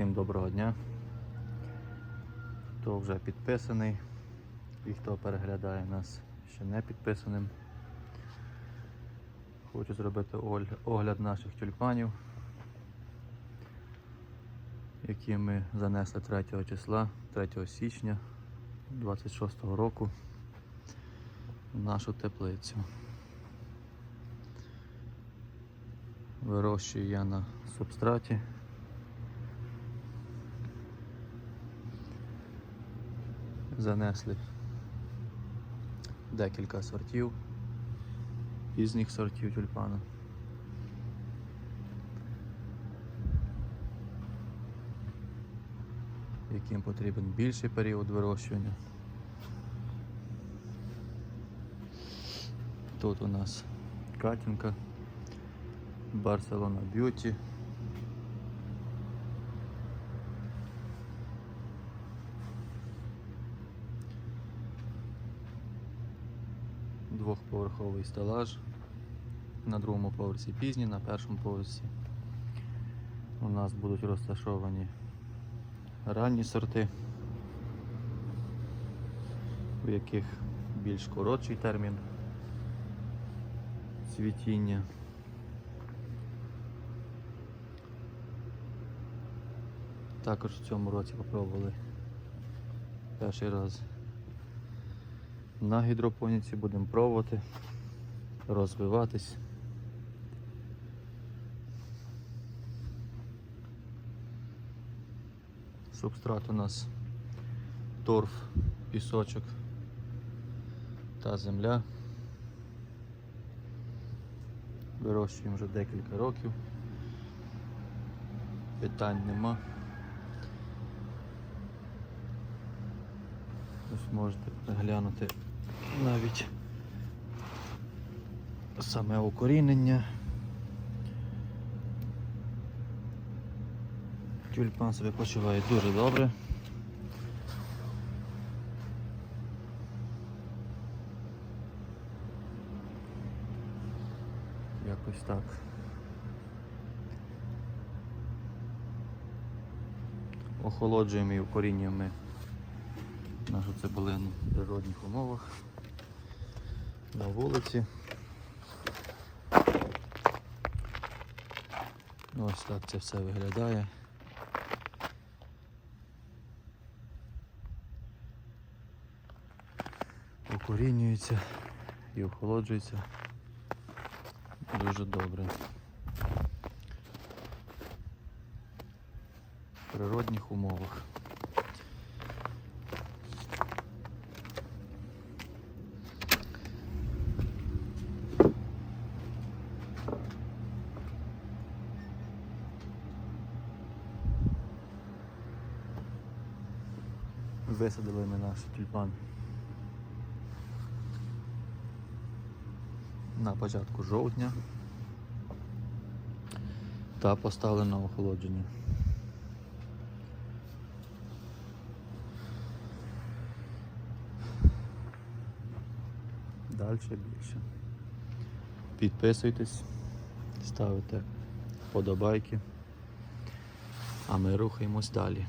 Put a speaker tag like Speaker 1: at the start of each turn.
Speaker 1: Всім доброго дня. Хто вже підписаний і хто переглядає нас ще не підписаним. Хочу зробити огляд наших тюльпанів, які ми занесли 3 числа, 3 січня 26 року в нашу теплицю. Вирощую я на субстраті. Занесли декілька сортів, пізніх сортів тюльпана. Яким потрібен більший період вирощування. Тут у нас Катінка, Барселона Б'юті. Двохповерховий стелаж. На другому поверсі пізні, на першому поверсі у нас будуть розташовані ранні сорти, у яких більш коротший термін цвітіння. Також в цьому році попробували перший раз на гідропоніці, будемо пробувати, розвиватись. Субстрат у нас торф, пісочок та земля. Вирощуємо вже декілька років. Питань нема. Ось можете глянути навіть саме укорінення. Тюльпан себе почуває дуже добре. Якось так. Охолоджуємо і укорінюємо ми нашу цибулину в природних умовах на вулиці. Ось так це все виглядає. Укорінюється і охолоджується дуже добре. В природних умовах. Висадили ми наш тюльпан на початку жовтня та поставили на охолодження. Далі більше. Підписуйтесь, ставите вподобайки, а ми рухаємось далі.